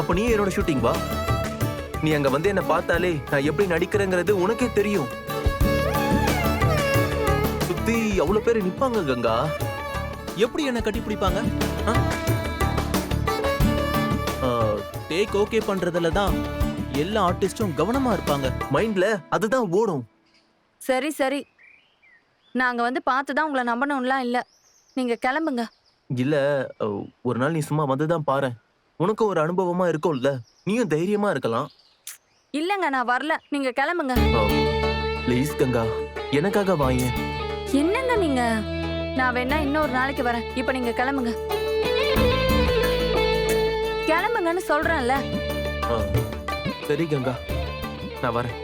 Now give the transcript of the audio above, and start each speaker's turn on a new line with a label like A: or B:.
A: அப்ப நீ என்னோட ஷூட்டிங் வா? நீ அங்க வந்து என்ன பார்த்தாலே நான் எப்படி நடிக்கிறேங்கிறது உனக்கே தெரியும். சுத்தி அவ்வளவு பேர் நிப்பாங்க கங்கா.
B: எப்படி என்ன கட்டி பிடிப்பாங்க? டேக் ஓகே பண்றதுல தான் எல்லா ஆர்டிஸ்டும் கவனமா இருப்பாங்க.
A: மைண்ட்ல அதுதான் ஓடும்.
C: சரி சரி. நாங்க வந்து பார்த்து தான் உங்களை நம்பணும்லாம் இல்ல. நீங்க கிளம்புங்க.
A: இல்ல ஒரு நாள் நீ சும்மா வந்துதான் பாரு உனக்கும் ஒரு அனுபவமா இருக்கும்ல? நீயும் தைரியமா இருக்கலாம்.
C: இல்லங்க நான் வரல. நீங்க கிளம்புங்க.
A: ப்ளீஸ் கங்கா. எனக்காக வாயேன்
C: என்னங்க நீங்க? நான் வேணா இன்னொரு நாளைக்கு வரேன். இப்போ நீங்க கிளம்புங்க. கிளம்புங்கன்னு சொல்றேன்ல.
A: சரி கங்கா. நான் வரேன்.